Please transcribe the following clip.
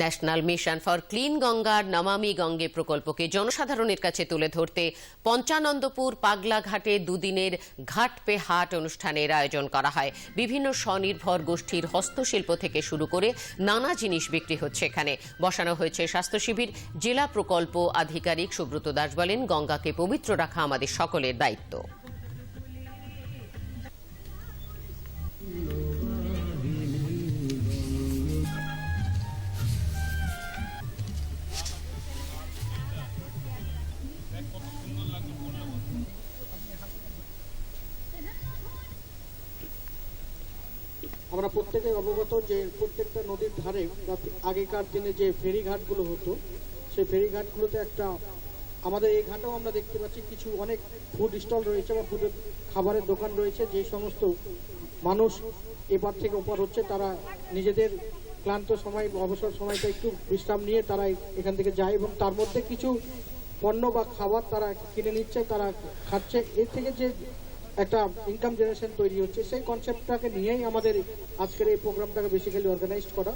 National mission for clean গঙ্গার নমামি গঙ্গে প্রকল্পকে জনসাধারণের কাছে তুলে ধরতে পঞ্চানন্দপুর পাগলা ঘাটে দুদিনের ঘাট পে হাট অনুষ্ঠানের আয়োজন করা হয়। বিভিন্ন স্বনির্ভর গোষ্ঠীর হস্তশিল্প থেকে শুরু করে নানা জিনিস বিক্রি হচ্ছে এখানে। বসানো হয়েছে স্বাস্থ্য শিবির, জেলা প্রকল্প আধিকারিক সুব্রত দাস বলেন, গঙ্গাকে পবিত্র রাখা আমাদের সকলের দায়িত্ব। আমরা প্রত্যেকে অবগত যে প্রত্যেকটা নদীর ধারে আগেকার দিনে যে ফেরিঘাটগুলো হতো, সেই ফেরিঘাটগুলোতে একটা আমাদের এই ঘাটেও আমরা দেখতে পাচ্ছি কিছু অনেক ফুড স্টল রয়েছে বা ফুডের খাবারের দোকান রয়েছে, যে সমস্ত মানুষ এপার থেকে ওপার হচ্ছে, তারা নিজেদের ক্লান্ত সময় অবসর সময়টা একটু বিশ্রাম নিয়ে তারা এখান থেকে যায় এবং তার মধ্যে কিছু পণ্য বা খাবার তারা কিনে নিচ্ছে, তারা খাচ্ছে। এর থেকে যে একটা ইনকাম জেনারেশন তৈরি হচ্ছে, সেই কনসেপ্টটাকে নিয়েই আমাদের আজকের এই প্রোগ্রামটাকে বেসিক্যালি অর্গানাইজড করা।